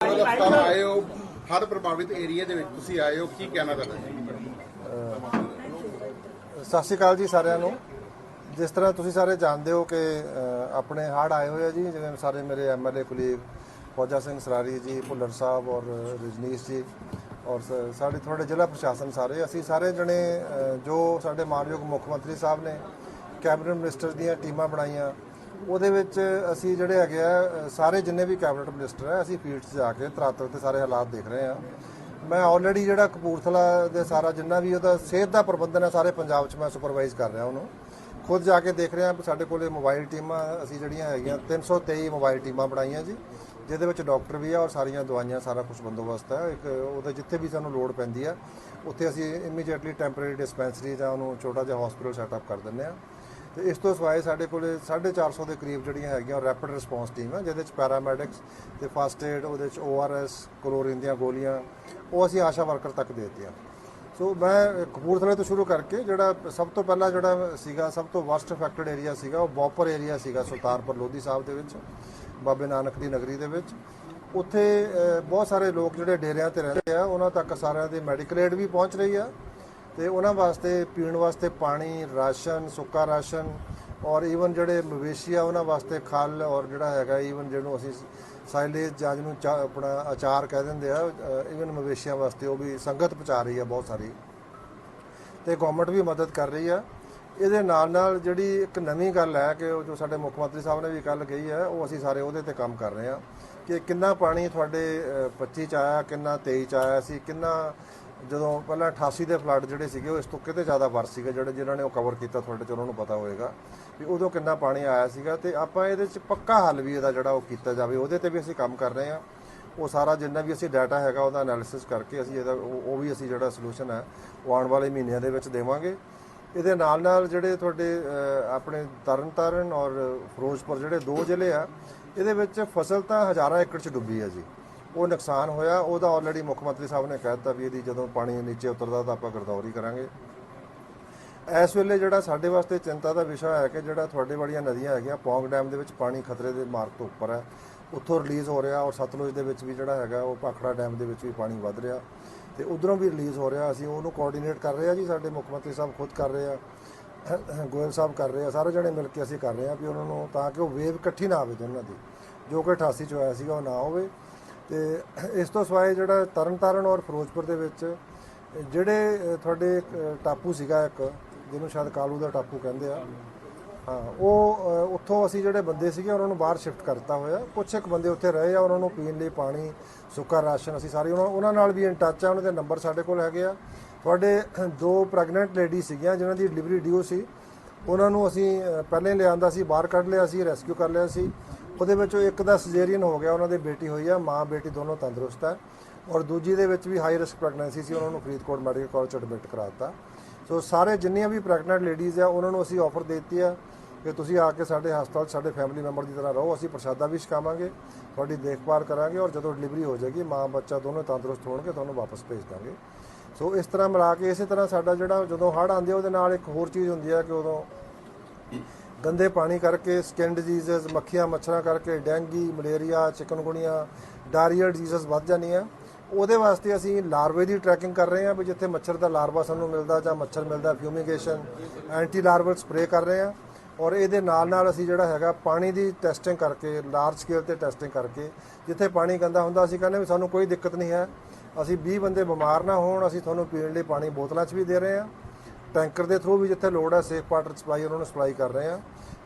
ਹਸਪਤਾਲ ਆਏ ਹੋ? ਹਰ ਪ੍ਰਭਾਵਿਤ ਏਰੀਆ ਦੇ ਵਿੱਚ ਤੁਸੀਂ ਆਏ ਹੋ ਕੀ ਕਹਿਣਾ ਤੁਹਾਡਾ ਸਤਿ ਸ਼੍ਰੀ ਅਕਾਲ ਜੀ ਸਾਰਿਆਂ ਨੂੰ। ਜਿਸ ਤਰ੍ਹਾਂ ਤੁਸੀਂ ਸਾਰੇ ਜਾਣਦੇ ਹੋ ਕਿ ਅ, ਆਪਣੇ ਹੜ੍ਹ ਆਏ ਹੋਏ ਆ ਜੀ ਜਿਵੇਂ ਸਾਰੇ ਮੇਰੇ ਐਮਐਲਏ ਕੁਲੀਗ ਫੌਜਾ ਸਿੰਘ ਸਰਾਰੀ ਜੀ ਭੁੱਲਰ ਸਾਹਿਬ ਔਰ ਰਜਨੀਸ਼ ਜੀ ਔਰ ਸ- ਸਾਡੇ ਤੁਹਾਡੇ ਜ਼ਿਲ੍ਹਾ ਪ੍ਰਸ਼ਾਸਨ ਸਾਰੇ। ਅਸੀਂ ਸਾਰੇ ਜਣੇ ਅ, ਜੋ ਸਾਡੇ ਮਾਨਯੋਗ ਮੁੱਖ ਮੰਤਰੀ ਸਾਹਿਬ ਨੇ ਕੈਬਨਿਟ ਮਿਨਿਸਟਰ ਦੀਆਂ ਟੀਮਾਂ ਬਣਾਈਆਂ ਉਹਦੇ ਵਿੱਚ ਅਸੀਂ ਜਿਹੜੇ ਹੈਗੇ ਆ ਸਾਰੇ ਜਿੰਨੇ ਵੀ ਕੈਬਨਿਟ ਮਿਨਿਸਟਰ ਆ, ਅਸੀਂ ਫੀਲਡ 'ਚ ਜਾ ਕੇ ਤਰਾਤਰ ਤੇ ਸਾਰੇ ਹਾਲਾਤ ਦੇਖ ਰਹੇ ਆ। ਮੈਂ ਆਲਰੇਡੀ ਜਿਹੜਾ ਕਪੂਰਥਲਾ ਦੇ ਸਾਰਾ ਜਿੰਨਾ ਵੀ ਉਹਦਾ ਸਿਹਤ ਦਾ ਪ੍ਰਬੰਧਨ ਹੈ ਸਾਰੇ ਪੰਜਾਬ 'ਚ ਮੈਂ ਸੁਪਰਵਾਈਜ਼ ਕਰ ਰਿਹਾ ਉਹਨੂੰ। ਖੁਦ ਜਾ ਕੇ ਦੇਖ ਰਿਹਾ ਵੀ ਸਾਡੇ ਕੋਲੇ ਮੋਬਾਈਲ ਟੀਮਾਂ, ਅਸੀਂ ਜਿਹੜੀਆਂ ਹੈਗੀਆਂ 323 ਮੋਬਾਈਲ ਟੀਮਾਂ ਬਣਾਈਆਂ ਜੀ, ਜਿਹਦੇ ਵਿੱਚ ਡਾਕਟਰ ਵੀ ਆ ਔਰ ਸਾਰੀਆਂ ਦਵਾਈਆਂ, ਸਾਰਾ ਕੁਝ ਬੰਦੋਬਸਤ ਹੈ ਇੱਕ ਉਹਦੇ ਜਿੱਥੇ ਵੀ ਸਾਨੂੰ ਲੋੜ ਪੈਂਦੀ ਆ, ਉੱਥੇ ਅਸੀਂ ਇਮੀਡੀਏਟਲੀ ਟੈਂਪਰੇਰੀ ਡਿਸਪੈਂਸਰੀ ਜਾਂ ਉਹਨੂੰ ਛੋਟਾ ਜਿਹਾ ਹਸਪੀਟਲ ਸੈਟਅਪ ਕਰ ਦਿੰਦੇ ਆ। ਤੇ ਇਸ ਤੋਂ ਸਿਵਾਏ ਸਾਡੇ ਕੋਲੇ 450 ਦੇ ਕਰੀਬ ਜਿਹੜੀਆਂ ਹੈਗੀਆਂ ਰੈਪਿਡ ਰਿਸਪੌਂਸ ਟੀਮ ਆ, ਜਿਹਦੇ ਵਿੱਚ ਪੈਰਾਮੈਡਿਕਸ ਤੇ ਫਸਟ ਏਡ ਉਹਦੇ ਵਿੱਚ ਓਆਰਐਸ ਕਲੋਰੀਨ ਦੀਆਂ ਗੋਲੀਆਂ, ਉਹ ਅਸੀਂ ਆਸ਼ਾ ਵਰਕਰ ਤੱਕ ਦੇ ਦਿੱਤੀਆਂ। ਸੋ ਮੈਂ ਕਪੂਰਥਲੇ ਤੋਂ ਸ਼ੁਰੂ ਕਰਕੇ ਜਿਹੜਾ ਸਭ ਤੋਂ ਪਹਿਲਾਂ ਜਿਹੜਾ ਸੀਗਾ, ਸਭ ਤੋਂ ਵਰਸਟ ਅਫੈਕਟਡ ਏਰੀਆ ਸੀਗਾ, ਉਹ ਬੌਪਰ ਏਰੀਆ ਸੀਗਾ ਸੁਲਤਾਨਪੁਰ ਲੋਧੀ ਸਾਹਿਬ ਦੇ ਵਿੱਚ, ਬਾਬੇ ਨਾਨਕ ਦੀ ਨਗਰੀ ਦੇ ਵਿੱਚ। ਉੱਥੇ ਬਹੁਤ ਸਾਰੇ ਲੋਕ ਜਿਹੜੇ ਡੇਰਿਆਂ ਤੇ ਰਹਿੰਦੇ ਆ, ਉਹਨਾਂ ਤੱਕ ਸਾਰਿਆਂ ਦੀ ਮੈਡੀਕਲ ਏਡ ਵੀ ਪਹੁੰਚ ਰਹੀ ਆ। ਤੇ ਉਹਨਾਂ ਵਾਸਤੇ ਪੀਣ ਵਾਸਤੇ ਪਾਣੀ ਰਾਸ਼ਨ ਸੁੱਕਾ ਰਾਸ਼ਨ ਔਰ ਈਵਨ ਜਿਹੜੇ ਮਵੇਸ਼ੀ ਆ ਉਹਨਾਂ ਵਾਸਤੇ ਖਲ ਔਰ ਜਿਹੜਾ ਹੈਗਾ ਈਵਨ ਜਿਹਨੂੰ ਅਸੀਂ ਸਾਈਲੇਜ ਜਾਂ ਜਿਹਨੂੰ ਚਾ- ਆਪਣਾ ਅਚਾਰ ਕਹਿ ਦਿੰਦੇ ਆ ਈਵਨ ਮਵੇਸ਼ੀਆਂ ਵਾਸਤੇ ਉਹ ਵੀ ਸੰਗਤ ਪਹੁੰਚਾ ਰਹੀ ਆ ਬਹੁਤ ਸਾਰੀ। ਤੇ ਗਵਰਨਮੈਂਟ ਵੀ ਮਦਦ ਕਰ ਰਹੀ ਆ। ਇਹਦੇ ਨਾਲ ਨਾਲ ਜਿਹੜੀ ਇੱਕ ਨਵੀਂ ਗੱਲ ਹੈ ਕਿ ਉਹ ਜੋ ਸਾਡੇ ਮੁੱਖ ਮੰਤਰੀ ਸਾਹਿਬ ਨੇ ਵੀ ਗੱਲ ਕਹੀ ਹੈ ਉਹ ਅਸੀਂ ਸਾਰੇ ਉਹਦੇ ਤੇ ਕੰਮ ਕਰ ਰਹੇ ਹਾਂ ਕਿ ਕਿੰਨਾ ਪਾਣੀ ਤੁਹਾਡੇ ਅ, 25 ਚ ਆਇਆ ਕਿੰਨਾ 23 ਚ ਆਇਆ ਸੀ ਕਿੰਨਾ ਜਦੋਂ ਪਹਿਲਾਂ 88 ਦੇ ਫਲੱਡ ਜਿਹੜੇ ਸੀਗੇ ਉਹ ਇਸ ਤੋਂ ਕਿਤੇ ਜ਼ਿਆਦਾ ਵਰ ਸੀਗੇ ਜਿਹੜੇ ਜਿਨ੍ਹਾਂ ਨੇ ਉਹ ਕਵਰ ਕੀਤਾ ਤੁਹਾਡੇ ਚ ਉਹਨਾਂ ਨੂੰ ਪਤਾ ਹੋਏਗਾ ਵੀ ਉਦੋਂ ਕਿੰਨਾ ਪਾਣੀ ਆਇਆ ਸੀਗਾ ਤੇ ਆਪਾਂ ਇਹਦੇ ਚ ਪੱਕਾ ਹੱਲ ਵੀ ਇਹਦਾ ਜਿਹੜਾ ਉਹ ਕੀਤਾ ਜਾਵੇ ਉਹਦੇ ਤੇ ਵੀ ਅਸੀਂ ਕੰਮ ਕਰ ਰਹੇ ਹਾਂ। ਉਹ ਸਾਰਾ ਜਿੰਨਾ ਵੀ ਅਸੀਂ ਡਾਟਾ ਹੈਗਾ ਉਹਦਾ ਐਨਾਲਿਸਿਸ ਕਰਕੇ ਅਸੀਂ ਇਹਦਾ ਉਹ ਵੀ ਅਸੀਂ ਜਿਹੜਾ ਸੋਲੂਸ਼ਨ ਹੈ ਉਹ ਆਉਣ ਵਾਲੇ ਮਹੀਨਿਆਂ ਦੇ ਵਿੱਚ ਦੇਵਾਂਗੇ। ਇਹਦੇ ਨਾਲ ਨਾਲ ਜਿਹੜੇ ਤੁਹਾਡੇ ਅ, ਆਪਣੇ ਤਰਨਤਾਰਨ ਔਰ ਫਿਰੋਜ਼ਪੁਰ ਜਿਹੜੇ ਦੋ ਜ਼ਿਲ੍ਹੇ ਆ ਇਹਦੇ ਵਿੱਚ ਫਸਲ ਤਾਂ ਹਜ਼ਾਰਾਂ ਏਕੜ ਚ ਡੁੱਬੀ ਹੈ ਜੀ। ਉਹ ਨੁਕਸਾਨ ਹੋਇਆ, ਉਹਦਾ ਆਲਰੇਡੀ ਮੁੱਖ ਮੰਤਰੀ ਸਾਹਿਬ ਨੇ ਕਹਿ ਦਿੱਤਾ ਵੀ ਇਹਦੀ ਜਦੋਂ ਪਾਣੀ ਨੀਚੇ ਉਤਰਦਾ ਤਾਂ ਆਪਾਂ ਗਰਦੌਰੀ ਕਰਾਂਗੇ। ਇਸ ਵੇਲੇ ਜਿਹੜਾ ਸਾਡੇ ਵਾਸਤੇ ਚਿੰਤਾ ਦਾ ਵਿਸ਼ਾ ਹੈ ਕਿ ਜਿਹੜਾ ਤੁਹਾਡੇ ਵਾਲੀਆਂ ਨਦੀਆਂ ਹੈਗੀਆਂ, ਪੌਂਗ ਡੈਮ ਦੇ ਵਿੱਚ ਪਾਣੀ ਖਤਰੇ ਦੇ ਮਾਰਗ ਤੋਂ ਉੱਪਰ ਹੈ, ਉੱਥੋਂ ਰਿਲੀਜ਼ ਹੋ ਰਿਹਾ ਔਰ ਸਤਲੁਜ ਦੇ ਵਿੱਚ ਵੀ ਜਿਹੜਾ ਹੈਗਾ, ਉਹ ਭਾਖੜਾ ਡੈਮ ਦੇ ਵਿੱਚ ਵੀ ਪਾਣੀ ਵੱਧ ਰਿਹਾ ਤੇ ਉਧਰੋਂ ਵੀ ਰਿਲੀਜ਼ ਹੋ ਰਿਹਾ, ਅਸੀਂ ਉਹਨੂੰ ਕੋਆਰਡੀਨੇਟ ਕਰ ਰਹੇ ਆ ਜੀ, ਸਾਡੇ ਮੁੱਖ ਮੰਤਰੀ ਸਾਹਿਬ ਖੁਦ ਕਰ ਰਹੇ ਆ, ਗੋਇਲ ਸਾਹਿਬ ਕਰ ਰਹੇ ਆ, ਸਾਰੇ ਜਣੇ ਮਿਲ ਕੇ ਅਸੀਂ ਕਰ ਰਹੇ ਆ ਵੀ ਉਹਨਾਂ ਨੂੰ ਤਾਂ ਕਿ ਉਹ ਵੇਵ ਇਕੱਠੀ ਨਾ ਆਵੇ ਦੋਨਾਂ ਦੀ, ਜੋ ਕਿ 88 ਚ ਹੋਇਆ ਸੀਗਾ ਉਹ ਨਾ ਹੋਵੇ। ਤੇ ਇਸ ਤੋਂ ਸਿਵਾਏ ਜਿਹੜਾ ਤਰਨਤਾਰਨ ਔਰ ਫਿਰੋਜ਼ਪੁਰ ਦੇ ਵਿੱਚ ਜਿਹੜੇ ਤੁਹਾਡੇ ਟਾਪੂ ਸੀਗਾ ਇੱਕ ਜਿਹਨੂੰ ਸ਼ਾਇਦ ਕਾਲੂ ਦਾ ਟਾਪੂ ਕਹਿੰਦੇ ਆ। ਹਾਂ ਉਹ ਉੱਥੋਂ ਅਸੀਂ ਜਿਹੜੇ ਬੰਦੇ ਸੀਗੇ ਉਹਨਾਂ ਨੂੰ ਬਾਹਰ ਸ਼ਿਫਟ ਕਰਤਾ ਹੋਇਆ। ਕੁਛ ਇੱਕ ਬੰਦੇ ਉੱਥੇ ਰਹੇ ਆ ਉਹਨਾਂ ਨੂੰ ਪੀਣ ਲਈ ਪਾਣੀ ਸੁੱਕਾ ਰਾਸ਼ਨ ਅਸੀਂ ਸਾਰੇ ਉਹਨਾਂ ਉਹਨਾਂ ਨਾਲ ਵੀ ਇਨ ਟੱਚ ਆ ਉਹਨਾਂ ਦੇ ਨੰਬਰ ਸਾਡੇ ਕੋਲ ਹੈਗੇ ਆ। ਤੁਹਾਡੇ ਦੋ ਪ੍ਰੈਗਨੈਂਟ ਲੇਡੀ ਸੀਗੀਆਂ ਜਿਨ੍ਹਾਂ ਦੀ ਡਿਲੀਵਰੀ ਡਿਊ ਸੀ। ਉਹਨਾਂ ਨੂੰ ਅਸੀਂ ਅ, ਪਹਿਲੇ ਲਿਆਂਦਾ ਸੀ ਬਾਹਰ ਕੱਢ ਲਿਆ ਸੀ ਰੈਸਕਿਊ ਕਰ ਲਿਆ ਸੀ। ਉਹਦੇ ਵਿੱਚੋਂ ਇੱਕ ਦਾ ਸਰਜਰੀਅਨ ਹੋ ਗਿਆ, ਉਹਨਾਂ ਦੀ ਬੇਟੀ ਹੋਈ ਆ, ਮਾਂ, ਬੇਟੀ ਦੋਨੋਂ ਤੰਦਰੁਸਤ ਹੈ ਔਰ ਦੂਜੀ ਦੇ ਵਿੱਚ ਵੀ ਹਾਈ ਰਿਸਕ ਪ੍ਰੈਗਨੈਂਸੀ ਸੀ, ਉਹਨਾਂ ਨੂੰ ਫਰੀਦਕੋਟ ਮੈਡੀਕਲ ਕਾਲਜ ਚ ਐਡਮਿਟ ਕਰਾਤਾ। ਸੋ ਸਾਰੇ ਜਿੰਨੀਆਂ ਵੀ ਪ੍ਰੈਗਨੈਂਟ ਲੇਡੀਜ਼ ਆ, ਉਹਨਾਂ ਨੂੰ ਅਸੀਂ ਆਫਰ ਦੇ ਦਿੱਤੀ ਆ ਕਿ ਤੁਸੀਂ ਆ ਕੇ ਸਾਡੇ ਹਸਪਤਾਲ 'ਚ ਸਾਡੇ ਫੈਮਿਲੀ ਮੈਂਬਰ ਦੀ ਤਰ੍ਹਾਂ ਰਹੋ, ਅਸੀਂ ਪ੍ਰਸ਼ਾਦਾ ਵੀ ਛਕਾਵਾਂਗੇ, ਤੁਹਾਡੀ ਦੇਖਭਾਲ ਕਰਾਂਗੇ ਔਰ ਜਦੋਂ ਡਿਲੀਵਰੀ ਹੋ ਜਾਏਗੀ, ਮਾਂ, ਬੱਚਾ ਦੋਨੋਂ ਤੰਦਰੁਸਤ ਹੋਣਗੇ, ਤੁਹਾਨੂੰ ਵਾਪਸ ਭੇਜ ਦਾਂਗੇ। ਸੋ ਇਸ ਤਰ੍ਹਾਂ ਮਿਲਾ ਕੇ ਇਸੇ ਤਰ੍ਹਾਂ ਸਾਡਾ ਜਿਹੜਾ ਜਦੋਂ ਹੜ੍ਹ ਆਉਂਦੇ ਆ, ਉਹਦੇ ਨਾਲ ਇੱਕ ਹੋਰ ਚੀਜ਼ ਹੁੰਦੀ ਹੈ ਕਿ ਉਦੋਂ ਗੰਦੇ ਪਾਣੀ ਕਰਕੇ ਸਕਿਨ ਡਿਜ਼ੀਜ਼ਸ ਮੱਖੀਆਂ, ਮੱਛਰਾਂ ਕਰਕੇ, dengue, malaria chikungunya diarrhoea diseases ਵੱਧ ਜਾਂਦੀਆਂ। ਉਹਦੇ ਵਾਸਤੇ ਅਸੀਂ ਲਾਰਵੇ ਦੀ ਟਰੈਕਿੰਗ ਕਰ ਰਹੇ ਹਾਂ ਵੀ ਜਿੱਥੇ ਮੱਛਰ ਦਾ ਲਾਰਵਾ ਸਾਨੂੰ ਮਿਲਦਾ ਜਾਂ ਮੱਛਰ ਮਿਲਦਾ ਫਿਊਮੀਗੇਸ਼ਨ ਐਂਟੀ ਲਾਰਵਲ ਸਪਰੇਅ ਕਰ ਰਹੇ ਹਾਂ। ਔਰ ਇਹਦੇ ਨਾਲ ਨਾਲ ਅਸੀਂ ਜਿਹੜਾ ਹੈਗਾ ਪਾਣੀ ਦੀ ਟੈਸਟਿੰਗ ਕਰਕੇ ਲਾਰਜ ਸਕੇਲ ਤੇ ਟੈਸਟਿੰਗ ਕਰਕੇ, ਜਿੱਥੇ ਪਾਣੀ ਗੰਦਾ ਹੁੰਦਾ, ਅਸੀਂ ਕਹਿੰਦੇ ਵੀ ਸਾਨੂੰ ਕੋਈ ਦਿੱਕਤ ਨਹੀਂ ਹੈ। ਅਸੀਂ 20 ਬੰਦੇ ਬਿਮਾਰ ਨਾ ਹੋਣ, ਅਸੀਂ ਤੁਹਾਨੂੰ ਪੀਣ ਲਈ ਪਾਣੀ ਬੋਤਲਾਂ 'ਚ ਵੀ ਦੇ ਰਹੇ ਹਾਂ। ਟੈਂਕਰ ਦੇ ਥਰੂ ਵੀ ਜਿੱਥੇ ਲੋੜ ਹੈ ਸੇਫ ਵਾਟਰ ਸਪਲਾਈ ਉਹਨਾਂ ਨੂੰ ਸਪਲਾਈ ਕਰ ਰਹੇ ਆ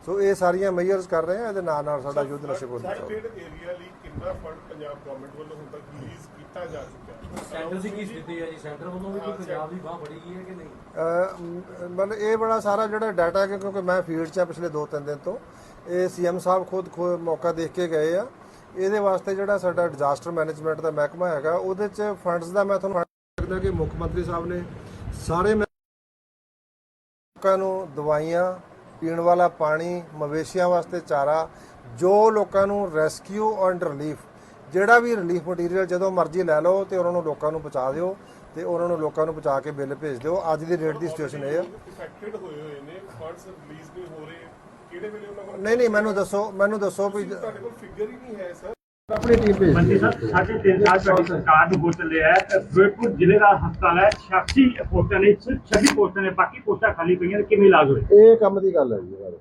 ਸੋ ਇਹ ਸਾਰੀਆਂ ਮੇਜਰਸ ਕਰ ਰਹੇ ਆ ਇਹਦੇ ਨਾਲ ਨਾਲ ਸਾਡਾ ਯੁੱਧ ਨਸ਼ੇ ਵਿਰੁੱਧ ਚੱਲ ਏਰੀਆ ਲਈ ਕਿੰਨਾ ਫੰਡ ਪੰਜਾਬ ਗਵਰਨਮੈਂਟ ਵੱਲੋਂ ਹੁਣ ਤੱਕ ਰਿਲੀਜ਼ ਕੀਤਾ ਜਾ ਚੁੱਕਾ ਹੈ ਸੈਂਟਰ ਦੀ ਕੀ ਸਥਿਤੀ ਹੈ ਜੀ? ਸੈਂਟਰ ਵੱਲੋਂ ਵੀ ਕੋਈ ਪੰਜਾਬ ਦੀ ਬਾਹ ਫੜੀ ਗਈ ਹੈ ਕਿ ਨਹੀਂ? ਮਤਲਬ ਇਹ ਬੜਾ ਸਾਰਾ ਜਿਹੜਾ ਡਾਟਾ ਹੈ ਕਿਉਂਕਿ ਮੈਂ ਫੀਲਡ 'ਚ ਆ ਪਿਛਲੇ 2-3 ਦਿਨ ਤੋਂ ਇਹ ਸੀਐਮ ਸਾਹਿਬ ਖੁਦ ਖੁਦ ਮੌਕਾ ਦੇਖ ਕੇ ਗਏ ਆ। ਇਹਦੇ ਵਾਸਤੇ ਜਿਹੜਾ ਸਾਡਾ ਡਿਜ਼ਾਸਟਰ ਮੈਨੇਜਮੈਂਟ ਦਾ ਮਹਿਕਮਾ ਹੈਗਾ ਉਹਦੇ 'ਚ ਫੰਡਸ ਦਾ ਮੈਂ ਤੁਹਾਨੂੰ ਲੱਗਦਾ ਕਿ ਮੁੱਖ ਮੰਤਰੀ ਸਾਹਿਬ ਨੇ ਸਾਰੇ ਲੋਕਾਂ ਨੂੰ ਦਵਾਈਆਂ ਪੀਣ ਵਾਲਾ ਪਾਣੀ ਮਵੇਸ਼ੀਆਂ ਵਾਸਤੇ ਚਾਰਾ ਜੋ ਲੋਕਾਂ ਨੂੰ ਰੈਸਕਿਊ ਐਂਡ ਰਿਲੀਫ ਜਿਹੜਾ ਵੀ ਰਿਲੀਫ ਮਟੀਰੀਅਲ ਜਦੋਂ ਮਰਜ਼ੀ ਲੈ ਲਓ ਤੇ ਉਹਨਾਂ ਨੂੰ ਲੋਕਾਂ ਨੂੰ ਪਹੁੰਚਾ ਦਿਓ ਤੇ ਉਹਨਾਂ ਨੂੰ ਲੋਕਾਂ ਨੂੰ ਪਹੁੰਚਾ ਕੇ ਬਿੱਲ ਭੇਜ ਦਿਓ। ਅੱਜ ਦੀ ਰੇਟ ਦੀ ਸਿਚੁਏਸ਼ਨ ਇਹ ਆ। ਇਫੈਕਟਡ ਹੋਏ ਹੋਏ ਨੇ ਫੰਡਸ ਰਿਲੀਜ਼ ਨਹੀਂ ਹੋ ਰਹੇ ਕਿਹੜੇ ਵੇਲੇ ਉਹਨਾਂ ਕੋਲ ਨਹੀਂ ਨਹੀਂ ਮੈਨੂੰ ਦੱਸੋ ਮੈਨੂੰ ਦੱਸੋ ਵੀ ਤੁਹਾਡੇ ਕੋਲ ਫਿਗਰ ਹੀ ਨਹੀਂ ਹੈ ਸਰ ਆਪਣੀ ਟੀਮ ਭੇਜ ਮੰਤਰੀ ਸਾਹਿਬ ਸਾਢੇ ਤਿੰਨ ਸਾਲ ਤੁਹਾਡੀ ਸਰਕਾਰ ਨੂੰ ਹੋ ਚੱਲੇ ਹੈ। ਤੇ ਫਿਰੋਜ਼ਪੁਰ ਜ਼ਿਲ੍ਹੇ ਦਾ ਹਸਪਤਾਲ ਹੈ 86 ਪੋਸਟਾਂ ਨੇ 26 ਪੋਸਟਾਂ ਨੇ ਬਾਕੀ ਪੋਸਟਾਂ ਖਾਲੀ ਪਈਆਂ ਨੇ ਕਿਵੇਂ ਇਲਾਜ ਹੋਏ ਇਹ ਕੰਮ ਦੀ ਗੱਲ ਹੈ ਜੀ ਯਾਰ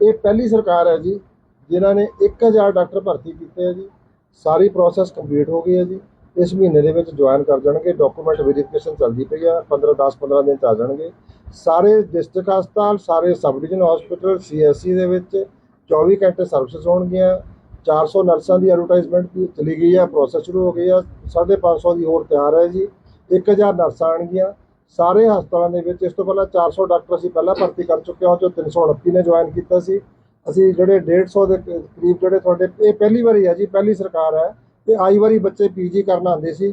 ਇਹ ਪਹਿਲੀ ਸਰਕਾਰ ਹੈ ਜੀ ਜਿਨ੍ਹਾਂ ਨੇ 1000 ਡਾਕਟਰ ਭਰਤੀ ਕੀਤੇ ਹੈ ਜੀ। ਸਾਰੀ ਪ੍ਰੋਸੈਸ ਕੰਪਲੀਟ ਹੋ ਗਈ ਹੈ ਜੀ। ਇਸ ਮਹੀਨੇ ਦੇ ਵਿੱਚ ਜੁਆਇਨ ਕਰ ਜਾਣਗੇ ਡਾਕੂਮੈਂਟ ਵੈਰੀਫਿਕੇਸ਼ਨ ਚੱਲਦੀ ਪਈ ਆ 15 10 15 ਦਿਨ ਚ ਆ ਜਾਣਗੇ। ਸਾਰੇ ਡਿਸਟ੍ਰਿਕਟ ਹਸਪਤਾਲ ਸਾਰੇ ਸਬ ਡਿਵੀਜ਼ਨ ਹਸਪੀਟਲ ਸੀਐਸਸੀ ਦੇ ਵਿੱਚ 24 ਘੰਟੇ ਸਰਵਿਸਿਜ਼ ਹੋਣਗੀਆਂ। 400 ਨਰਸਾਂ ਦੀ ਐਡਵਰਟਾਈਜ਼ਮੈਂਟ ਚਲੀ ਗਈ ਆ ਪ੍ਰੋਸੈਸ ਸ਼ੁਰੂ ਹੋ ਗਈ ਆ 550 ਦੀ ਹੋਰ ਤਿਆਰ ਹੈ ਜੀ 1000 ਨਰਸਾਂ ਆਣਗੀਆਂ ਸਾਰੇ ਹਸਪਤਾਲਾਂ ਦੇ ਵਿੱਚ ਇਸ ਤੋਂ ਪਹਿਲਾਂ 400 ਡਾਕਟਰ ਅਸੀਂ ਪਹਿਲਾਂ ਭਰਤੀ ਕਰ ਚੁੱਕੇ ਹਾਂ 'ਚੋਂ 329 ਨੇ ਜੁਆਇਨ ਕੀਤਾ ਸੀ। ਅਸੀਂ ਜਿਹੜੇ 150 ਦੇ ਕਰੀਬ ਜਿਹੜੇ ਤੁਹਾਡੇ ਇਹ ਪਹਿਲੀ ਵਾਰੀ ਹੈ ਜੀ ਪਹਿਲੀ ਸਰਕਾਰ ਹੈ ਤੇ ਆਈ ਵਾਰੀ ਬੱਚੇ ਪੀਜੀ ਕਰਨ ਆਉਂਦੇ ਸੀ।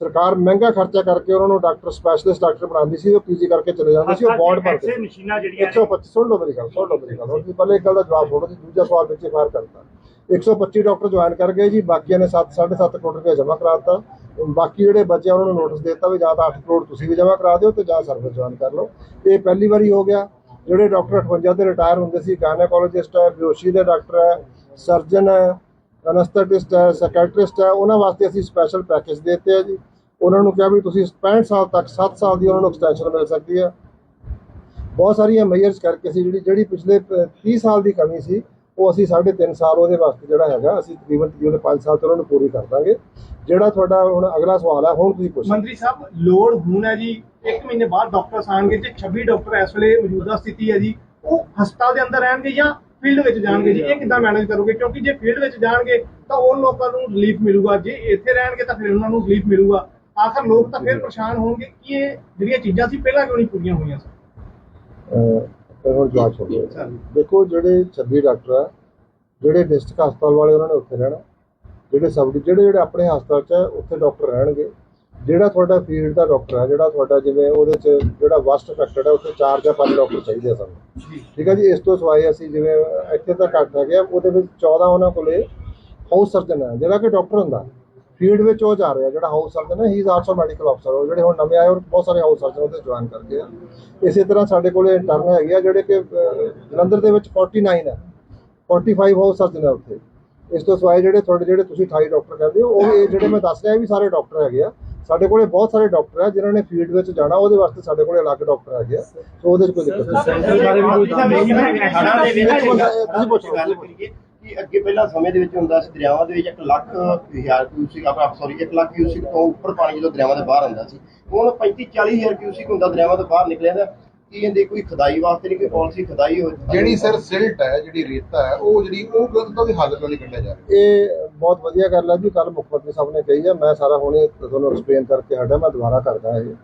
ਸਰਕਾਰ ਮਹਿੰਗਾ ਖਰਚਾ ਕਰਕੇ ਉਹਨਾਂ ਨੂੰ ਡਾਕਟਰ ਸਪੈਸ਼ਲਿਸਟ ਡਾਕਟਰ ਬਣਾਉਂਦੀ ਸੀ ਉਹ ਪੀਜੀ ਕਰਕੇ ਚਲੇ ਜਾਂਦੇ ਸੀ ਉਹ ਬੌਂਡ ਭਰਦੇ ਸੀ ਮਸ਼ੀਨਾਂ ਜਿਹੜੀਆਂ ਨੇ 125 ਸੁਣ ਲਓ ਮੇਰੀ ਗੱਲ ਸੁਣ ਲਓ ਮੇਰੀ ਗੱਲ ਹੁਣ ਤੁਸੀਂ ਪਹਿਲੇ ਇੱਕ ਗੱਲ ਦਾ ਜਵਾਬ ਛੋੜੋ ਜੀ ਦੂਜਾ ਸਵਾਲ ਵਿੱਚ ਫਾਇਰ ਕਰਤਾ। 125 ਡਾਕਟਰ ਜੁਆਇਨ ਕਰ ਗਏ ਜੀ, ਬਾਕੀਆਂ ਨੇ 7 7.5 ਕਰੋੜ ਰੁਪਏ ਜਮ੍ਹਾਂ ਕਰਾਤਾ ਬਾਕੀ ਜਿਹੜੇ ਬੱਚੇ ਆ, ਉਹਨਾਂ ਨੂੰ ਨੋਟਿਸ ਦਿੱਤਾ ਵੀ ਜਾਂ ਤਾਂ 8 ਕਰੋੜ ਤੁਸੀਂ ਵੀ ਜਮ੍ਹਾਂ ਕਰਾ ਦਿਓ ਤੇ ਜਾਂ ਸਰਵਿਸ ਜੁਆਇਨ ਕਰ ਲਓ। ਇਹ ਪਹਿਲੀ ਵਾਰੀ ਹੋ ਗਿਆ। ਜਿਹੜੇ ਡਾਕਟਰ 58 ਦੇ ਰਿਟਾਇਰ ਹੁੰਦੇ ਸੀ ਗਾਇਨੋਕੋਲੋਜਿਸਟ ਹੈ ਬਿਓਸ਼ੀ ਦੇ ਡਾਕਟਰ ਹੈ ਸਰਜਨ ਹੈ ਅਨਸਥੈਟਿਸਟ ਹੈ ਸਾਈਕੈਟ੍ਰਿਸਟ ਹੈ, ਉਹਨਾਂ ਵਾਸਤੇ ਅਸੀਂ ਸਪੈਸ਼ਲ ਪੈਕੇਜ ਦਿੱਤੇ ਆ ਜੀ। ਉਹਨਾਂ ਨੂੰ ਕਿਹਾ ਵੀ ਤੁਸੀਂ 65 ਸਾਲ ਤੱਕ 7 ਸਾਲ ਦੀ ਉਹਨਾਂ ਨੂੰ ਐਕਸਟੈਂਸ਼ਨ ਮਿਲ ਸਕਦੀ ਹੈ। ਬਹੁਤ ਸਾਰੀਆਂ ਮੇਜਰਸ ਕਰਕੇ ਸੀ, ਜਿਹੜੀ ਜਿਹੜੀ ਪਿਛਲੇ ਪ- 30 ਸਾਲ ਦੀ ਕਮੀ ਸੀ ਉਹ ਅਸੀਂ 3.5 ਸਾਲ ਉਹਦੇ ਵਾਸਤੇ ਜਿਹੜਾ ਹੈਗਾ ਅਸੀਂ ਤਕਰੀਬਨ ਤਕਰੀਬਨ 5 ਸਾਲ ਤੋਂ ਉਹਨਾਂ ਨੂੰ ਪੂਰੀ ਕਰ ਦਾਂਗੇ। ਜਿਹੜਾ ਤੁਹਾਡਾ ਹੁਣ ਅਗਲਾ ਸਵਾਲ ਹੈ ਹੁਣ ਤੁਸੀਂ ਪੁੱਛੋ। ਮੰਤਰੀ ਸਾਹਿਬ ਲੋੜ ਹੁਣ ਹੈ ਜੀ 1 ਮਹੀਨੇ ਬਾਅਦ ਡਾਕਟਰ ਆਣਗੇ ਤੇ 26 ਡਾਕਟਰ ਇਸ ਵੇਲੇ ਮੌਜੂਦਾ ਸਥਿਤੀ ਹੈ ਜੀ ਉਹ ਹਸਪਤਾਲ ਦੇ ਅੰਦਰ ਰਹਿਣਗੇ ਜਾਂ ਫੀਲਡ ਵਿੱਚ ਜਾਣਗੇ ਜੀ? ਇਹ ਕਿੱਦਾਂ ਮੈਨੇਜ ਕਰੋਗੇ? ਕਿਉਂਕਿ ਜੇ ਫੀਲਡ ਵਿੱਚ ਜਾਣਗੇ ਤਾਂ ਉਹ ਲੋਕਾਂ ਨੂੰ ਰਿਲੀਫ ਮਿਲੂਗਾ। ਜੇ ਇੱਥੇ ਰਹਿਣਗੇ ਤਾਂ ਫਿਰ ਉਹਨਾਂ ਨੂੰ ਰਿਲੀਫ ਮਿਲੂਗਾ। ਆਖਰ ਲੋਕ ਤਾਂ ਫਿਰ ਪਰੇਸ਼ਾਨ ਹੋਣਗੇ ਕਿ ਇਹ ਜਿਹੜੀਆਂ ਚੀਜ਼ਾਂ ਸੀ ਪਹਿਲਾਂ ਕਿਉਂ ਨਹੀਂ ਪੂਰੀਆਂ ਹੋਈਆਂ ਸੀ ਅਹ ਫਿਰ ਹੁਣ ਜਾਂਚ ਹੋ ਗਈ। ਦੇਖੋ ਜਿਹੜੇ 26 ਡਾਕਟਰ ਆ ਜਿਹੜੇ ਡਿਸਟ੍ਰਿਕਟ ਹਸਪਤਾਲ ਵਾਲੇ ਉਹਨਾਂ ਨੇ ਉੱਥੇ ਰਹਿਣਾ। ਜਿਹੜੇ ਸਬ ਜਿਹੜੇ ਜਿਹੜੇ ਆਪਣੇ ਹਸਪਤਾਲ 'ਚ ਆ, ਉੱਥੇ ਡਾਕਟਰ ਰਹਿਣਗੇ। ਜਿਹੜਾ ਤੁਹਾਡਾ ਫੀਲਡ ਦਾ ਡਾਕਟਰ ਹੈ ਜਿਹੜਾ ਤੁਹਾਡਾ ਜਿਵੇਂ ਉਹਦੇ 'ਚ ਜਿਹੜਾ ਵਸਟ ਅਫੈਕਟਡ ਹੈ ਉੱਥੇ 4 ਜਾਂ 5 ਡਾਕਟਰ ਚਾਹੀਦੇ ਆ ਸਾਨੂੰ। ਠੀਕ ਹੈ ਜੀ? ਇਸ ਤੋਂ ਸਿਵਾਏ ਅਸੀਂ ਜਿਵੇਂ ਇੱਥੇ ਤਾਂ ਘੱਟ ਹੈਗੇ ਆ ਉਹਦੇ ਵਿੱਚ 14 ਉਹਨਾਂ ਕੋਲੇ ਹਾਊਸ ਸਰਜਨ ਹੈ ਜਿਹੜਾ ਕਿ ਡਾਕਟਰ ਹੁੰਦਾ। ਫੀਲਡ ਵਿੱਚ ਉਹ ਜਾ ਰਿਹਾ ਜਿਹੜਾ ਹਾਊਸ ਸਰਜਨ ਹੈ ਹੀ ਇਜ਼ ਆਲਸੋ ਮੈਡੀਕਲ ਅਫਸਰ ਉਹ ਜਿਹੜੇ ਹੁਣ ਨਵੇਂ ਆਏ ਔਰ ਬਹੁਤ ਸਾਰੇ ਹਾਊਸ ਸਰਜਨ ਉਹਦੇ ਜੁਆਇਨ ਕਰਦੇ ਆ ਇਸੇ ਤਰ੍ਹਾਂ ਸਾਡੇ ਕੋਲੇ ਇੰਟਰਨ ਹੈਗੇ ਆ ਜਿਹੜੇ ਕਿ ਜਲੰਧਰ ਦੇ ਵਿੱਚ 49 ਹੈ 45 ਹਾਊਸ ਸਰਜਨ ਹੈ ਉੱਥੇ ਇਸ ਤੋਂ ਸਿਵਾਏ ਜਿਹੜੇ ਤੁਹਾਡੇ ਜਿਹੜੇ ਤੁਸੀਂ 28 ਡਾਕਟਰ ਕਹਿੰਦੇ ਹੋ ਉਹ ਇਹ ਜਿਹੜੇ ਮੈਂ ਦੱਸ ਰਿਹਾ ਇਹ ਵੀ ਸਾਰੇ ਡਾਕਟਰ ਹੈਗੇ ਆ ਸਾਡੇ ਕੋਲੇ ਬਹੁਤ ਸਾਰੇ ਡਾਕਟਰ ਆ ਜਿਨ੍ਹਾਂ ਨੇ ਫੀਲਡ ਵਿੱਚ ਜਾਣਾ ਉਹਦੇ ਵਾਸਤੇ ਸਾਡੇ ਕੋਲੇ ਅਲੱਗ ਡਾਕਟਰ ਹੈਗੇ ਆ ਸੋ ਉਹਦੇ 'ਚ ਕੋਈ ਦਿੱਕਤ ਨਹੀਂ ਸੈਂਟਰ ਬਾਰੇ ਵੀ ਕੋਈ ਤੁਸੀਂ ਪੁੱਛੋ ਕਿ ਅੱਗੇ ਪਹਿਲਾਂ ਸਮੇਂ ਦੇ ਵਿੱਚ ਹੁੰਦਾ ਸੀ ਦਰਿਆਵਾਂ ਦੇ ਵਿੱਚ 1 ਲੱਖ ਹਜ਼ਾਰ ਕਿਊਸਿਕ ਆਪਣਾ ਸੌਰੀ 1 ਲੱਖ ਕਿਊਸਿਕ ਤੋਂ ਉੱਪਰ ਪਾਣੀ ਜਦੋਂ ਦਰਿਆਵਾਂ ਦੇ ਬਾਹਰ ਆਉਂਦਾ ਸੀ ਹੁਣ 35 40 ਹਜ਼ਾਰ ਕਿਊਸਿਕ ਹੁੰਦਾ ਦਰਿਆਵਾਂ ਤੋਂ ਬਾਹਰ ਨਿਕਲਿਆ ਜਾਂਦਾ ਕੀ ਇਹਦੇ ਕੋਈ ਖਦਾਈ ਵਾਸਤੇ ਨਹੀਂ ਕੋਈ ਪਾਲਿਸੀ ਖਦਾਈ ਹੋ ਜਿਹੜੀ ਸਰ ਸਿਲਟ ਹੈ ਜਿਹੜੀ ਰੇਤਾ ਹੈ ਉਹ ਜਿਹੜੀ ਉਹ ਕਦੋਂ ਦੀ ਹੱਲ ਕਿਉਂ ਨਹੀਂ ਕੱਢਿਆ ਜਾ ਰਿਹਾ? ਇਹ ਬਹੁਤ ਵਧੀਆ ਗੱਲ ਹੈ ਜੀ ਕੱਲ ਮੁੱਖ ਮੰਤਰੀ ਸਾਹਿਬ ਨੇ ਕਹੀ ਹੈ ਮੈਂ ਸਾਰਾ ਹੁਣੇ ਤੁਹਾਨੂੰ ਐਕਸਪਲੇਨ ਕਰਕੇ ਹਟਿਆ ਮੈਂ ਦੁਬਾਰਾ ਕਰਦਾ ਇਹ।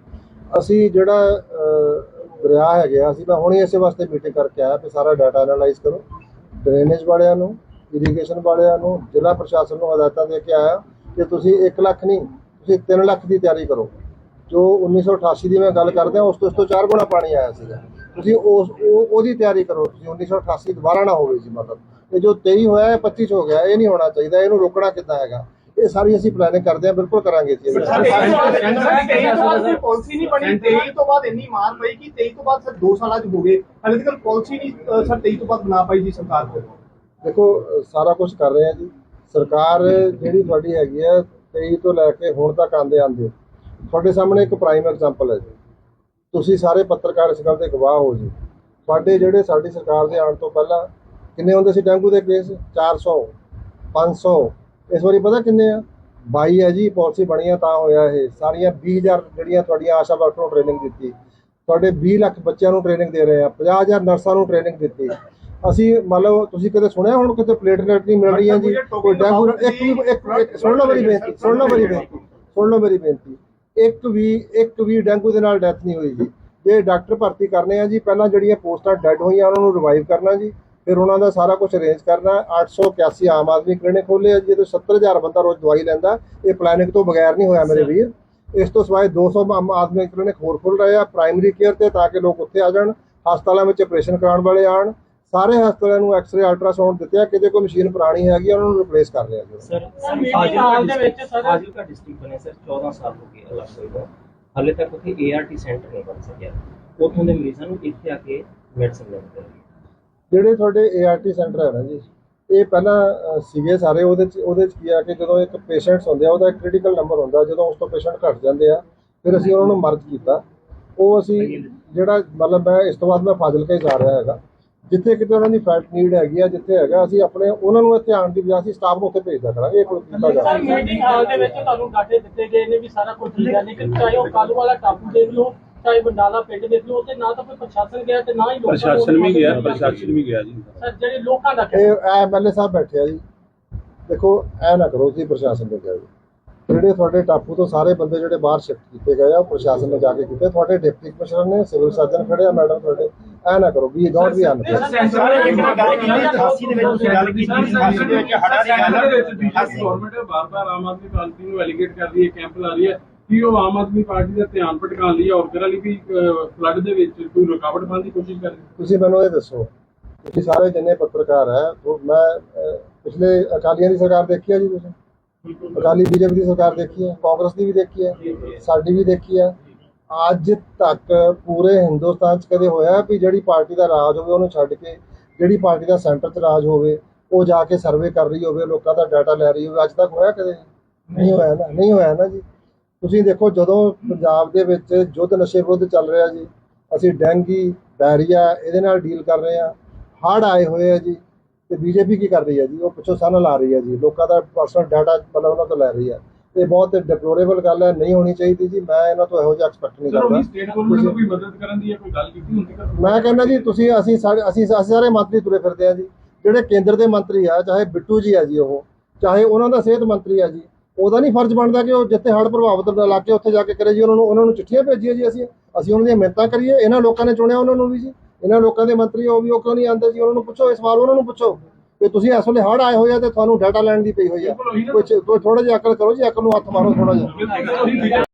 ਅਸੀਂ ਜਿਹੜਾ ਦਰਿਆ ਹੈਗੇ ਅਸੀਂ ਮੈਂ ਹੁਣੇ ਇਸੇ ਵਾਸਤੇ ਮੀਟਿੰਗ ਕਰਕੇ ਆਇਆ ਕਿ ਸਾਰਾ ਡਾਟਾ ਐਨਾਲਾਈਜ਼ ਕਰੋ। ਡਰੇਨੇਜ ਵਾਲਿਆਂ ਨੂੰ ਇਰੀਗੇਸ਼ਨ ਵਾਲਿਆਂ ਨੂੰ, ਜ਼ਿਲ੍ਹਾ ਪ੍ਰਸ਼ਾਸਨ ਨੂੰ ਹਦਾਇਤਾਂ ਦੇ ਕੇ ਆਇਆ ਕਿ ਤੁਸੀਂ 1 ਲੱਖ ਨਹੀਂ, ਤੁਸੀਂ 3 ਲੱਖ ਦੀ ਤਿਆਰੀ ਕਰੋ। ਜੋ 1988 ਦੀ ਮੈਂ ਗੱਲ ਕਰਦਾ, ਉਸ ਤੋਂ ਉਸ ਤੋਂ ਚਾਰ ਗੁਣਾ ਪਾਣੀ ਆਇਆ ਸੀਗਾ। ਤੁਸੀਂ ਉਸ ਉਹਦੀ ਤਿਆਰੀ ਕਰੋ, ਤੁਸੀਂ 1988 ਦੁਬਾਰਾ ਨਾ ਹੋਵੇ ਜੀ ਮਤਲਬ। ਇਹ ਜੋ 23 ਹੋਇਆ ਹੈ 25 ਚ ਹੋ ਗਿਆ, ਇਹ ਨਹੀਂ ਹੋਣਾ ਚਾਹੀਦਾ, ਇਹਨੂੰ ਰੋਕਣਾ ਕਿੱਦਾਂ ਹੈਗਾ? ਇਹ ਸਾਰੀ ਅਸੀਂ ਪਲੈਨਿੰਗ ਕਰਦੇ ਹਾਂ ਬਿਲਕੁਲ ਕਰਾਂਗੇ ਜੀ ਇਹ। ਸਾਡੇ ਪਾਲਿਸੀ ਨਹੀਂ ਬਣੀ 23 ਤੋਂ ਬਾਅਦ ਇੰਨੀ ਮਾਰ ਪਈ ਕਿ 23 ਤੋਂ ਬਾਅਦ ਸਰ 2 ਸਾਲਾਂ ਚ ਹੋ ਗਏ ਹਾਲੇ ਤੱਕ ਪਾਲਿਸੀ ਨਹੀਂ ਅ, ਸਰ 23 ਤੋਂ ਬਾਅਦ ਬਣਾ ਪਾਈ ਜੀ ਸਰਕਾਰ ਕੋਲ ਦੇਖੋ ਅ, ਸਾਰਾ ਕੁਝ ਕਰ ਰਹੇ ਆ ਜੀ ਸਰਕਾਰ ਜਿਹੜੀ ਤੁਹਾਡੀ ਹੈਗੀ ਹੈ 23 ਤੋਂ ਲੈ ਕੇ ਹੁਣ ਤੱਕ ਆਂਦੇ ਆਂਦੇ ਤੁਹਾਡੇ ਸਾਹਮਣੇ ਇੱਕ ਪ੍ਰਾਈਮ ਐਗਜ਼ਾਮਪਲ ਹੈ ਜੀ ਤੁਸੀਂ ਸਾਰੇ ਪੱਤਰਕਾਰ ਇਸ ਗੱਲ ਦੇ ਗਵਾਹ ਹੋ ਜੀ ਸਾਡੇ ਜਿਹੜੇ ਸਾਡੀ ਸਰਕਾਰ ਦੇ ਆਉਣ ਤੋਂ ਪਹਿਲਾਂ ਕਿੰਨੇ ਹੁੰਦੇ ਸੀ ਡੇਂਗੂ ਦੇ ਕੇਸ 400 500 ਇਸ ਵਾਰੀ ਪਤਾ ਕਿੰਨੇ ਆ? 22 ਹੈ ਜੀ ਪਾਲਿਸੀ ਬਣੀ ਆ ਤਾਂ ਹੋਇਆ ਇਹ। ਸਾਰੀਆਂ 20000 ਜਿਹੜੀਆਂ ਤੁਹਾਡੀਆਂ ਆਸ਼ਾ ਵਰਕਰ ਨੂੰ ਟ੍ਰੇਨਿੰਗ ਦਿੱਤੀ। ਤੁਹਾਡੇ 20 ਲੱਖ ਬੱਚਿਆਂ ਨੂੰ ਟ੍ਰੇਨਿੰਗ ਦੇ ਰਹੇ ਆ 50000 ਨਰਸਾਂ ਨੂੰ ਟ੍ਰੇਨਿੰਗ ਦਿੱਤੀ। ਅਸੀਂ ਮੰਨ ਲਓ ਤੁਸੀਂ ਕਦੇ ਸੁਣਿਆ ਹੁਣ ਕਿਤੇ ਪਲੇਟਲੈਟ ਨਹੀਂ ਮਿਲ ਰਹੀਆਂ ਜੀ? ਕੋਈ ਡੇਂਗੂ ਇੱਕ ਵੀ ਇੱਕ ਇੱਕ- ਸੁਣ ਲਓ ਮੇਰੀ ਬੇਨਤੀ ਸੁਣ ਲਓ ਮੇਰੀ ਬੇਨਤੀ ਸੁਣ ਲਓ ਮੇਰੀ ਬੇਨਤੀ। ਇੱਕ ਵੀ ਇੱਕ ਵੀ ਡੇਂਗੂ ਦੇ ਨਾਲ ਡੈਥ ਨਹੀਂ ਹੋਈ ਜੀ। ਜੇ ਡਾਕਟਰ ਭਰਤੀ ਕਰਨੇ ਆ ਜੀ ਪਹਿਲਾਂ ਜਿਹੜੀਆਂ ਪੋਸਟਾਂ ਡੈਡ ਹੋਈਆਂ ਉਹਨਾਂ ਨੂੰ ਰਿਵਾਈਵ ਕਰਨਾ ਜੀ। ਫਿਰ ਉਹਨਾਂ ਦਾ ਸਾਰਾ ਕੁਝ ਅਰੇਂਜ ਕਰਨਾ 881 ਆਮ ਆਦਮੀ ਕਲੀਨਿਕ ਖੋਲੇ ਆ ਜਿਹਦੇ 70000 ਬੰਦਾ ਰੋਜ਼ ਦਵਾਈ ਲੈਂਦਾ ਇਹ ਪਲੈਨਿੰਗ ਤੋਂ ਬਗੈਰ ਨਹੀਂ ਹੋਇਆ ਮੇਰੇ ਵੀਰ। ਇਸ ਤੋਂ ਸਿਵਾਏ 200 ਆਮ ਆਦਮੀ ਕਲੀਨਿਕ ਹੋਰ ਖੁੱਲ ਰਹੇ ਆ ਪ੍ਰਾਇਮਰੀ ਕੇਅਰ ਤੇ ਤਾਂ ਕਿ ਲੋਕ ਉੱਥੇ ਆ ਜਾਣ ਹਸਪਤਾਲਾਂ ਵਿੱਚ ਆਪਰੇਸ਼ਨ ਕਰਾਉਣ ਵਾਲੇ ਆਣ ਸਾਰੇ ਹਸਪਤਾਲਾਂ ਨੂੰ ਐਕਸ-ਰੇ ਅਲਟਰਾਸਾਊਂਡ ਦਿੱਤੇ ਆ ਕਿਤੇ ਕੋਈ ਮਸ਼ੀਨ ਪੁਰਾਣੀ ਹੈਗੀ ਆ, ਉਹਨਾਂ ਨੂੰ ਰਿਪਲੇਸ ਕਰ ਲਿਆ ਜੀ। ਸਰ ਫਾਜ਼ਿਲਕਾ ਦੇ ਵਿੱਚ ਸਰ ਫਾਜ਼ਿਲਕਾ ਡਿਸਟ੍ਰਿਕਟ ਬਣੇ ਸਰ 14 ਸਾਲ ਹੋ ਗਏ ਅਲੱਗ ਹੋਏ ਨੂੰ। ਹਾਲੇ ਤੱਕ ਉੱਥੇ ਏਆਰਟੀ ਸੈਂਟਰ ਨਹੀਂ ਬਣ ਸਕਿਆ। ਉੱਥੋਂ ਦੇ ਮਰੀਜ਼ਾਂ ਨੂੰ ਇੱਥੇ ਆ ਕੇ ਮੈਡੀਸਨ ਲੈਣੀ ਪੈਂਦੀ ਹੈ ਜਿਹੜੇ ਤੁਹਾਡੇ ਏਆਰਟੀ ਸੈਂਟਰ ਹੈ ਨਾ ਜੀ, ਇਹ ਪਹਿਲਾਂ ਸੀਗੇ ਸਾਰੇ, ਉਹਦੇ ਚ ਉਹਦੇ ਚ ਕੀ ਆ ਕਿ ਜਦੋਂ ਇੱਕ ਪੇਸ਼ੈਂਟਸ ਹੁੰਦੇ ਆ, ਉਹਦਾ ਇੱਕ ਕ੍ਰਿਟੀਕਲ ਨੰਬਰ ਹੁੰਦਾ, ਜਦੋਂ ਉਸ ਤੋਂ ਪੇਸ਼ੈਂਟ ਘਟ ਜਾਂਦੇ ਆ, ਫਿਰ ਅਸੀਂ ਉਹਨਾਂ ਨੂੰ ਮਰਜ ਕੀਤਾ। ਉਹ ਅਸੀਂ ਜਿਹੜਾ, ਮਤਲਬ ਮੈਂ ਇਸ ਤੋਂ ਬਾਅਦ ਮੈਂ ਫਾਜ਼ਿਲਕੇ ਜਾ ਰਿਹਾ ਹੈਗਾ। ਜਿੱਥੇ ਕਿਤੇ ਉਹਨਾਂ ਦੀ ਫੈਟ ਨੀਡ ਹੈਗੀ ਆ, ਜਿੱਥੇ ਹੈਗਾ, ਅਸੀਂ ਆਪਣੇ, ਉਹਨਾਂ ਨੂੰ ਧਿਆਨ ਦੀ ਬਜਾਏ ਅਸੀਂ ਸਟਾਫ ਨੂੰ ਉੱਥੇ ਭੇਜਦਾ ਕਰਾਂਗੇ, ਇਹ ਕੋਈ ਕੀਤਾ ਜਾ ਸਰ ਮੀਟਿੰਗ ਹਾਲ ਦੇ ਵਿੱਚ ਤੁਹਾਨੂੰ ਡਾਟੇ ਦਿੱਤੇ ਗਏ ਨੇ ਵੀ ਸਾਰਾ ਕੁਝ ਠੀਕ ਹੈ ਲੇਕਿਨ ਚਾਹੇ ਉਹ ਕਾਲੂ ਵਾਲਾ ਟਾਪੂ ਦੇਖ ਲਓ ਚਾਹੇ ਬੰਡਾਲਾ ਪਿੰਡ ਦੇਖ ਲਓ ਉੱਥੇ ਨਾ ਤਾਂ ਕੋਈ ਪ੍ਰਸ਼ਾਸਨ ਗਿਆ ਤੇ ਨਾ ਹੀ ਲੋਕਾਂ ਨੂੰ ਪ੍ਰਸ਼ਾਸਨ ਵੀ ਗਿਆ ਪ੍ਰਸ਼ਾਸਨ ਵੀ ਗਿਆ ਜੀ ਸਰ ਜਿਹੜੇ ਲੋਕਾਂ ਦਾ ਇਹ ਐਮਐਲਏ ਸਾਹਿਬ ਬੈਠੇ ਆ ਜੀ ਦੇਖੋ ਐ ਨਾ ਕਰੋ ਤੁਸੀਂ ਪ੍ਰਸ਼ਾਸਨ ਦੇ ਜਾਓ ਜਿਹੜੇ ਤੁਹਾਡੇ ਟਾਪੂ ਤੋਂ ਸਾਰੇ ਬੰਦੇ ਜਿਹੜੇ ਬਾਹਰ ਸ਼ਿਫਟ ਕੀਤੇ ਗਏ ਆ ਉਹ ਪ੍ਰਸ਼ਾਸਨ ਨੇ ਜਾ ਕੇ ਕੀਤੇ ਤੁਹਾਡੇ ਡਿਪਟੀ ਕਮਿਸ਼ਨਰ ਨੇ ਸਿਵਲ ਸਰਜਨ ਖੜੇ ਆ ਮੈਡਮ ਤੁਹਾਡੇ ਐ ਨਾ ਕਰੋ ਵੀ ਡੋਂਟ ਵੀ ਅਨ ਸਾਰੇ ਇੱਕ ਗੱਲ ਕੀਤੀ 88 ਦੇ ਵਿੱਚ ਤੁਸੀਂ ਗੱਲ ਕੀਤੀ 88 ਦੇ ਵਿੱਚ ਹੜਾ ਦੀ ਗੱਲ ਗਵਰਨਮੈਂਟ ਬਾਰ-ਬਾਰ ਆਮ ਆਦਮੀ ਪਾਰਟੀ ਨੂੰ ਐਲੀਗੇਟ ਕਰ ਰਹੀ ਹੈ ਕੈਂਪ ਲਾ ਰਹੀ ਹੈ ਕਿ ਉਹ ਆਮ ਆਦਮੀ ਪਾਰਟੀ ਦਾ ਧਿਆਨ ਭਟਕਾਉਣ ਲਈ ਔਰ ਕਰਨ ਲਈ ਵੀ ਫਲੱਡ ਦੇ ਵਿੱਚ ਕੋਈ ਰੁਕਾਵਟ ਪਾਉਣ ਦੀ ਕੋਸ਼ਿਸ਼ ਕਰ ਰਹੀ ਤੁਸੀਂ ਮੈਨੂੰ ਇਹ ਦੱਸੋ ਤੁਸੀਂ ਸਾਰੇ ਜਿੰਨੇ ਪੱਤਰਕਾਰ ਹੈ ਉਹ ਮੈਂ ਪਿਛਲੇ ਅਕਾਲੀਆਂ ਦੀ ਸਰਕਾਰ ਦੇਖੀ ਹੈ ਜੀ ਤੁਸੀਂ? ਅਕਾਲੀ ਬੀਜੇਪੀ ਦੀ ਸਰਕਾਰ ਦੇਖੀ ਹੈ ਕਾਂਗਰਸ ਦੀ ਵੀ ਦੇਖੀ ਹੈ ਸਾਡੀ ਵੀ ਦੇਖੀ ਹੈ ਅੱਜ ਤੱਕ ਪੂਰੇ ਹਿੰਦੁਸਤਾਨ 'ਚ ਕਦੇ ਹੋਇਆ ਵੀ ਜਿਹੜੀ ਪਾਰਟੀ ਦਾ ਰਾਜ ਹੋਵੇ ਉਹਨੂੰ ਛੱਡ ਕੇ ਜਿਹੜੀ ਪਾਰਟੀ ਦਾ ਸੈਂਟਰ 'ਚ ਰਾਜ ਹੋਵੇ ਉਹ ਜਾ ਕੇ ਸਰਵੇ ਕਰ ਰਹੀ ਹੋਵੇ ਲੋਕਾਂ ਦਾ ਡਾਟਾ ਲੈ ਰਹੀ ਹੋਵੇ ਅੱਜ ਤੱਕ ਹੋਇਆ ਕਦੇ? ਨਹੀਂ ਹੋਇਆ ਨਾ ਨਹੀਂ ਹੋਇਆ ਨਾ ਜੀ। ਤੁਸੀਂ ਦੇਖੋ ਜਦੋਂ ਪੰਜਾਬ ਦੇ ਵਿੱਚ ਯੁੱਧ ਨਸ਼ੇ ਵਿਰੁੱਧ ਚੱਲ ਰਿਹਾ ਜੀ ਅਸੀਂ ਡੈਂਗੀ ਡਾਇਰੀਆ ਇਹਦੇ ਨਾਲ ਡੀਲ ਕਰ ਰਹੇ ਆ ਹੜ੍ਹ ਆਏ ਹੋਏ ਆ ਜੀ ਤੇ ਬੀਜੇਪੀ ਕੀ ਕਰ ਰਹੀ ਹੈ ਜੀ? ਉਹ ਪਿੱਛੋਂ ਸਨ ਲਾ ਰਹੀ ਹੈ ਜੀ ਲੋਕਾਂ ਦਾ ਪਰਸਨਲ ਡਾਟਾ ਮਤਲਬ ਉਹਨਾਂ ਤੋਂ ਲੈ ਰਹੀ ਹੈ। ਇਹ ਬਹੁਤ ਡਿਪਲੋਰੇਬਲ ਗੱਲ ਹੈ ਨਹੀਂ ਹੋਣੀ ਚਾਹੀਦੀ ਜੀ ਮੈਂ ਇਹਨਾਂ ਤੋਂ ਇਹੋ ਜਿਹਾ ਐਕਸਪੈਕਟ ਨਹੀਂ ਕਰਦਾ। ਉਹਦੀ ਸਟੇਟ ਗਵਰਨਮੈਂਟ ਨੂੰ ਕੋਈ ਮਦਦ ਕਰਨ ਦੀ ਹੈ ਕੋਈ ਗੱਲ ਕੀਤੀ ਹੁੰਦੀ ਕਰ ਮੈਂ ਕਹਿੰਦਾ ਜੀ ਤੁਸੀਂ ਅਸੀਂ ਅਸੀਂ ਸਾਰੇ ਮੰਤਰੀ ਤੁਰੇ ਫਿਰਦੇ ਆ ਜੀ ਜਿਹੜੇ ਕੇਂਦਰ ਦੇ ਮੰਤਰੀ ਆ ਚਾਹੇ ਬਿੱਟੂ ਜੀ ਆ ਜੀ ਉਹ ਚਾਹੇ ਉਹਨਾਂ ਦਾ ਸਿਹਤ ਮੰਤਰੀ ਆ ਜੀ ਉਹਦਾ ਨਹੀਂ ਫਰਜ਼ ਬਣਦਾ ਕਿ ਉਹ ਜਿੱਥੇ ਹੜ੍ਹ ਪ੍ਰਭਾਵਿਤ ਇਲਾਕੇ ਉੱਥੇ ਜਾ ਕੇ ਕਰੇ ਜੀ ਉਹਨਾਂ ਨੂੰ ਉਹਨਾਂ ਨੂੰ ਚਿੱਠੀਆਂ ਭੇਜੀਏ ਜੀ ਅਸੀਂ। ਅਸੀਂ ਉਹਨਾਂ ਦੀਆਂ ਮਿਹਨਤਾਂ ਕਰੀਏ। ਇਹਨਾਂ ਲੋਕਾਂ ਨੇ ਚੁਣਿਆ ਉਹਨਾਂ ਨੂੰ ਵੀ ਜੀ। ਇਹਨਾਂ ਲੋਕਾਂ ਦੇ ਮੰਤਰੀ ਉਹ ਵੀ ਉਹ ਕਿਉਂ ਨਹੀਂ ਆਉਂਦੇ ਜੀ? ਉਹਨਾਂ ਨੂੰ ਪੁੱਛੋ ਇਸ ਸਵਾਲ ਉਹਨਾਂ ਨੂੰ ਪੁੱਛੋ ਕਿ ਤੁਸੀਂ ਇਸ ਵੇਲੇ ਹੜ੍ਹ ਆਏ ਹੋਏ ਆ ਤੇ ਤੁਹਾਨੂੰ ਡਾਟਾ ਲੈਣ ਦੀ ਪਈ ਹੋਈ ਆ। ਕੁਝ ਥੋੜਾ ਜਿਹਾ ਅਕਲ ਕਰੋ ਜੀ ਅਕਲ ਨੂੰ ਹੱਥ ਮਾਰੋ ਥੋੜਾ ਜਿਹਾ।